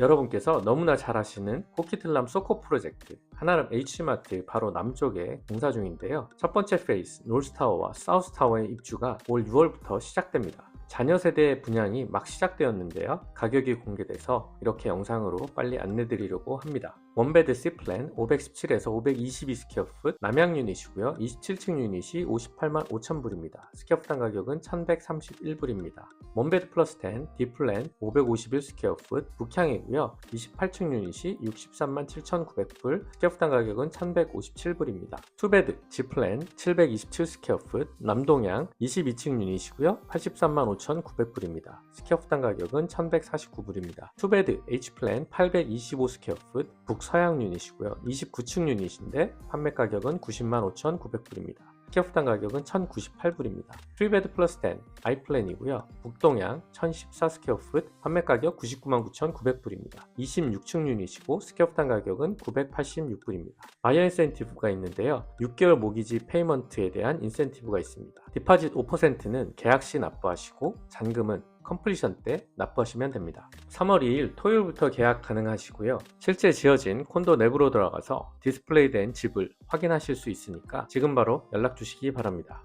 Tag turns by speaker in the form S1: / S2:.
S1: 여러분께서 너무나 잘 아시는 코키틀람 소코 프로젝트 하나름 H마트 바로 남쪽에 공사 중인데요. 첫 번째 페이스 놀스타워와 사우스타워의 입주가 올 6월부터 시작됩니다. 자녀 세대의 분양이 막 시작되었는데요. 가격이 공개돼서 이렇게 영상으로 빨리 안내드리려고 합니다. 원베드 C플랜 517에서 522 스퀘어풋 남양 유닛이고요. 27층 유닛이 58만 5천 불입니다. 스퀘어풋당 가격은 1131불입니다. 원베드 플러스 10 D플랜 551 스퀘어풋 북향이고요. 28층 유닛이 63만 7,900불 스퀘어풋당 가격은 1157불입니다. 투베드 G플랜 727 스퀘어풋 남동향 22층 유닛이고요. 83만 5,900불입니다. 스퀘어풋당 가격은 1149불입니다. 투베드 H플랜 825 스퀘어풋 북서양 유닛이고요. 29층 유닛인데 판매 가격은 90만 5,900불입니다. 스퀘어풋당 가격은 1,098불입니다. 3베드 플러스 10 아이플랜이고요. 북동향 1,014스퀘어풋 판매 가격 99만 9,900불입니다. 26층 유닛이고 스퀘어풋당 가격은 986불입니다. 바이어 인센티브가 있는데요. 6개월 모기지 페이먼트에 대한 인센티브가 있습니다. 디파짓 5%는 계약 시 납부하시고 잔금은 컴플리션 때 납부하시면 됩니다. 3월 2일 토요일부터 계약 가능하시고요. 실제 지어진 콘도 내부로 들어가서 디스플레이된 집을 확인하실 수 있으니까 지금 바로 연락 주시기 바랍니다.